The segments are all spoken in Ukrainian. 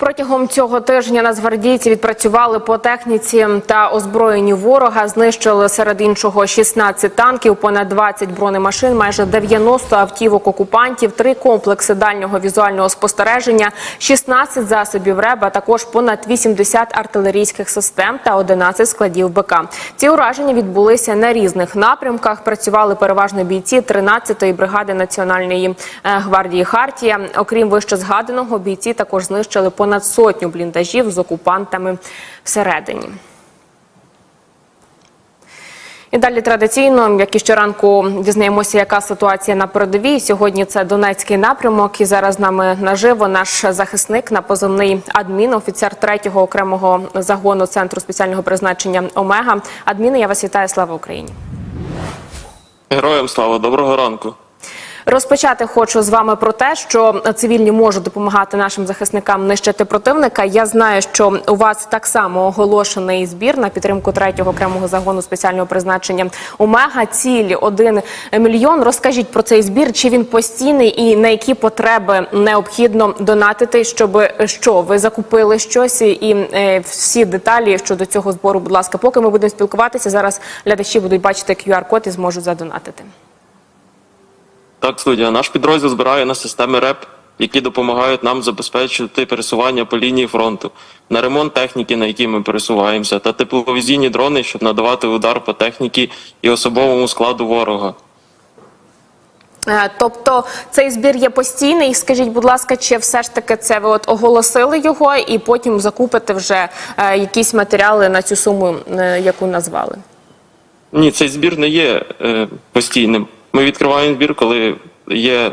Протягом цього тижня нацгвардійці відпрацювали по техніці та озброєнні ворога. Знищили серед іншого 16 танків, понад 20 бронемашин, майже 90 автівок окупантів, три комплекси дальнього візуального спостереження, 16 засобів РЕБ, а також понад 80 артилерійських систем та 11 складів БК. Ці ураження відбулися на різних напрямках. Працювали переважно бійці 13-ї бригади Національної е, гвардії Хартія. Окрім вище згаданого, бійці також знищили понад сотню бліндажів з окупантами всередині. І далі традиційно, як і щоранку, дізнаємося, яка ситуація на передовій. Сьогодні це Донецький напрямок. І зараз з нами наживо наш захисник на позивний адмін, офіцер 3-го окремого загону центру спеціального призначення Омега. Адміни, я вас вітаю. Слава Україні! Героям слава, доброго ранку. Розпочати хочу з вами про те, що цивільні можуть допомагати нашим захисникам нищити противника. Я знаю, що у вас так само оголошений збір на підтримку третього окремого загону спеціального призначення Омега. Ціль 1 мільйон. Розкажіть про цей збір, чи він постійний і на які потреби необхідно донатити, щоб що ви закупили щось і е, всі деталі щодо цього збору. Будь ласка, поки ми будемо спілкуватися, зараз глядачі будуть бачити QR-код і зможуть задонатити. Так, студія. Наш підрозділ збирає на системи РЕП, які допомагають нам забезпечити пересування по лінії фронту, на ремонт техніки, на якій ми пересуваємося, та тепловізійні дрони, щоб надавати удар по техніці і особовому складу ворога. Е, Тобто цей збір є постійний. Скажіть, будь ласка, чи все ж таки це ви от оголосили його і потім закупите вже е, якісь матеріали на цю суму, е, яку назвали? Ні, цей збір не є постійним. Ми відкриваємо збір, коли є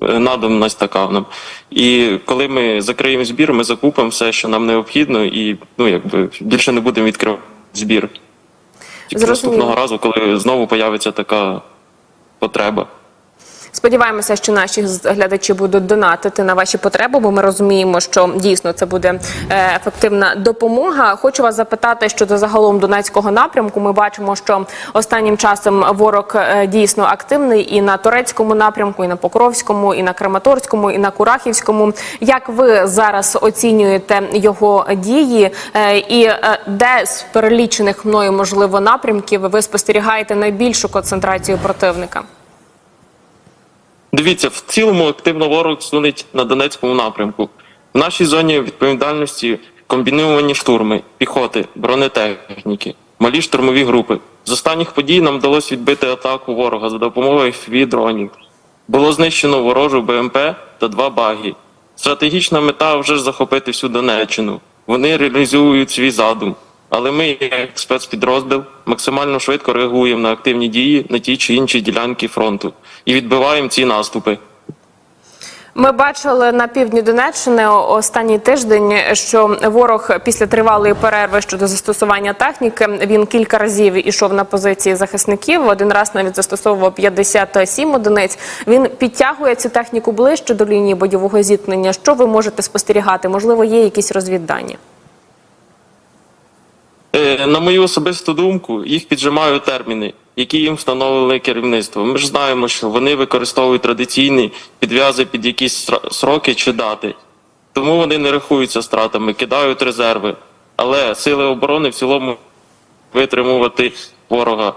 надобність наданість така нам. І коли ми закриємо збір, ми закупимо все, що нам необхідно, і ну якби більше не будемо відкривати збір. Тільки наступного разу, коли знову появиться така потреба. Сподіваємося, що наші глядачі будуть донатити на ваші потреби, бо ми розуміємо, що дійсно це буде е, ефективна допомога. Хочу вас запитати щодо загалом Донецького напрямку. Ми бачимо, що останнім часом ворог е, дійсно активний і на турецькому напрямку, і на Покровському, і на Краматорському, і на Курахівському. Як ви зараз оцінюєте його дії, Е, і де з перелічених мною можливо напрямків ви спостерігаєте найбільшу концентрацію противника? Дивіться, в цілому активно ворог сунить на Донецькому напрямку. В нашій зоні відповідальності комбіновані штурми, піхоти, бронетехніки, малі штурмові групи. З останніх подій нам вдалося відбити атаку ворога за допомогою fpv дронів. Було знищено ворожу БМП та два баги. Стратегічна мета вже ж захопити всю Донеччину. Вони реалізують свій задум. Але ми, як спецпідрозділ, максимально швидко реагуємо на активні дії на ті чи інші ділянки фронту і відбиваємо ці наступи. Ми бачили на півдні Донеччини останній тиждень, що ворог після тривалої перерви щодо застосування техніки він кілька разів ішов на позиції захисників. Один раз навіть застосовував 57 одиниць. Він підтягує цю техніку ближче до лінії бойового зіткнення. Що ви можете спостерігати? Можливо, є якісь розвіддані? Е, На мою особисту думку, їх піджимають терміни, які їм встановили керівництво. Ми ж знаємо, що вони використовують традиційні підв'язи під якісь сроки чи дати. Тому вони не рахуються стратами, кидають резерви. Але сили оборони в цілому витримувати ворога.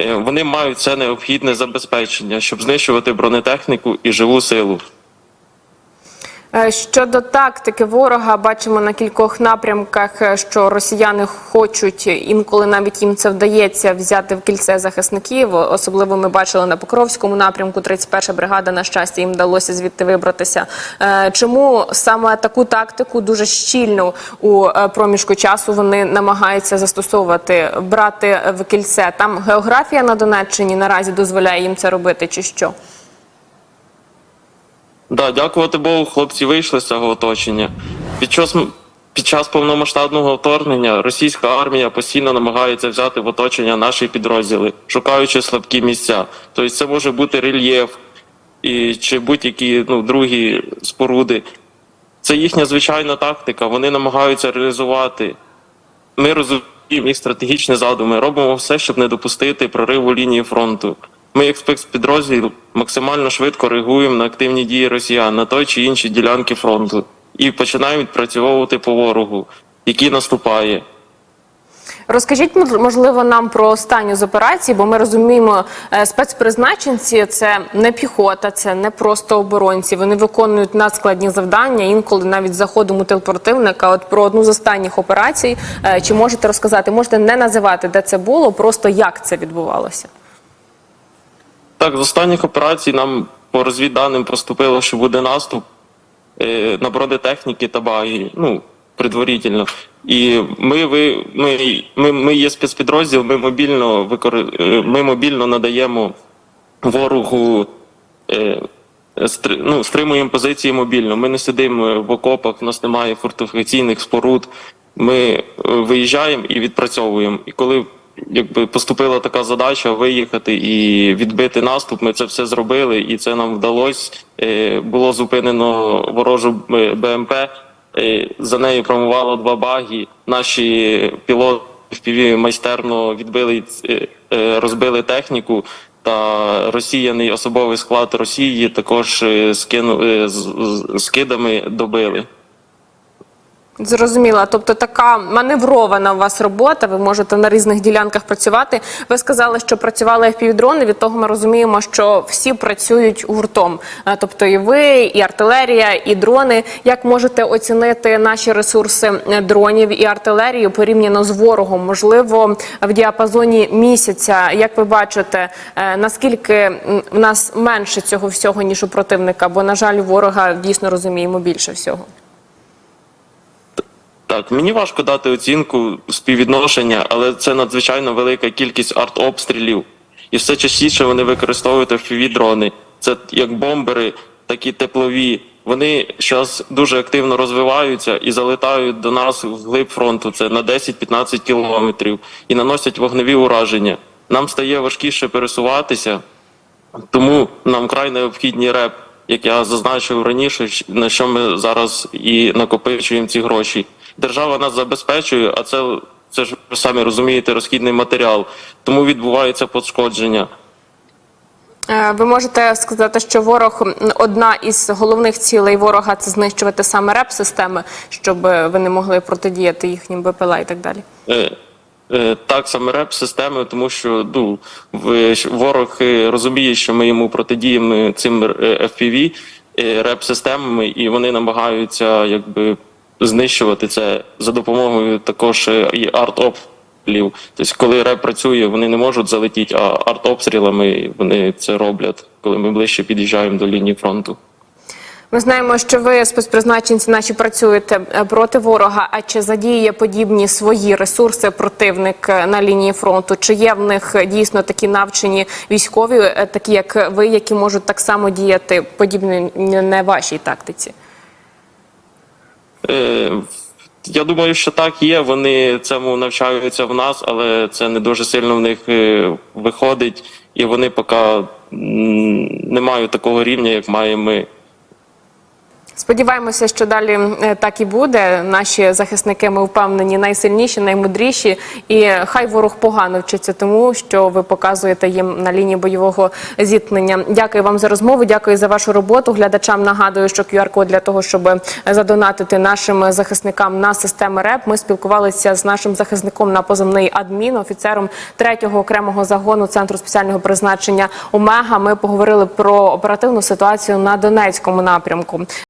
Е, Вони мають все необхідне забезпечення, щоб знищувати бронетехніку і живу силу. Е, Щодо тактики ворога, бачимо на кількох напрямках, е, що росіяни хочуть інколи навіть їм це вдається взяти в кільце захисників. Особливо ми бачили на Покровському напрямку. 31 бригада на щастя їм вдалося звідти вибратися. Е, Чому саме таку тактику дуже щільно у е, проміжку часу вони намагаються застосовувати, брати в кільце? Там географія на Донеччині наразі дозволяє їм це робити, чи що? Да, дякувати Богу, хлопці вийшли з цього оточення. Під час, під час повномасштабного вторгнення російська армія постійно намагається взяти в оточення наші підрозділи, шукаючи слабкі місця. Тобто це може бути рельєф і, чи будь-які ну, другі споруди. Це їхня звичайна тактика. Вони намагаються реалізувати. Ми розуміємо їх стратегічні задуми, робимо все, щоб не допустити прориву лінії фронту. Ми, як спецпідрозділ, максимально швидко реагуємо на активні дії росіян на той чи інші ділянки фронту. і починаємо відпрацьовувати по ворогу, який наступає. Розкажіть, можливо, нам про останню з операцій, бо ми розуміємо, е, спецпризначенці це не піхота, це не просто оборонці. Вони виконують надскладні завдання, інколи навіть з заходом у. От про одну з останніх операцій, е, чи можете розказати? Можете не називати, де це було, просто як це відбувалося? Так, з останніх операцій нам по розвідданим поступило, що буде наступ е, на бронетехніки та баги, ну, предварительно. І ми, ви, ми, ми, ми є спецпідрозділ, ми мобільно, викор... е, ми мобільно надаємо ворогу. Е, стри- ну, стримуємо позиції мобільно. Ми не сидимо в окопах, у нас немає фортифікаційних споруд. Ми е, виїжджаємо і відпрацьовуємо. І коли якби поступила така задача виїхати і відбити наступ, ми це все зробили, і це нам вдалося. Е, Було зупинено ворожу е, БМП. е, За нею промувало два баги. Наші пілоти FPV майстерно відбили розбили техніку. Та росіяни особовий склад Росії також скину з, з- з кидами добили. Зрозуміла, тобто така маневрована у вас робота. Ви можете на різних ділянках працювати. Ви сказали, що працювали FPV-дрони, Від того ми розуміємо, що всі працюють гуртом. Е, Тобто, і ви, і артилерія, і дрони. Як можете оцінити наші ресурси е, дронів і артилерію порівняно з ворогом? Можливо, в діапазоні місяця. Як ви бачите, е, наскільки в нас менше цього всього ніж у противника? Бо на жаль, ворога дійсно розуміємо більше всього. Так, мені важко дати оцінку співвідношення, але це надзвичайно велика кількість артобстрілів. І все частіше вони використовують fpv дрони. Це як бомбери, так і теплові. Вони зараз дуже активно розвиваються і залетають до нас в глиб фронту. Це на 10-15 кілометрів і наносять вогневі ураження. Нам стає важкіше пересуватися, тому нам край необхідний реп, як я зазначив раніше, на що ми зараз і накопичуємо ці гроші. Держава нас забезпечує, а це, це ж ви самі розумієте, розхідний матеріал. Тому відбувається пошкодження. Е, Ви можете сказати, що ворог одна із головних цілей ворога це знищувати саме реп-системи, щоб е, ви не могли протидіяти їхнім БПЛА і так далі. Е, Так, саме реп системи, тому що ну, ворог розуміє, що ми йому протидіємо цим FPV е, реп системами, і вони намагаються якби знищувати це за допомогою також е, і арт-обстрілів. Тобто, коли реп працює, вони не можуть залетіти, а арт-обстрілами вони це роблять, коли ми ближче під'їжджаємо до лінії фронту. Ми знаємо, що ви спецпризначенці наші працюєте е, проти ворога. А чи задіє подібні свої ресурси противник е, на лінії фронту? Чи є в них дійсно такі навчені військові, такі як ви, які можуть так само діяти подібно не вашій тактиці? Е, Я думаю, що так є. Вони цьому навчаються в нас, але це не дуже сильно в них е, виходить, і вони поки не мають такого рівня, як маємо ми. Сподіваємося, що далі е, так і буде. Наші захисники ми впевнені найсильніші, наймудріші, і хай ворог погано вчиться тому, що ви показуєте їм на лінії бойового зіткнення. Дякую вам за розмову. Дякую за вашу роботу. Глядачам нагадую, що QR-код для того, щоб задонатити нашим захисникам на системи РЕП. Ми спілкувалися з нашим захисником на поземний адмін, офіцером 3-го окремого загону центру спеціального призначення Омега. Ми поговорили про оперативну ситуацію на Донецькому напрямку.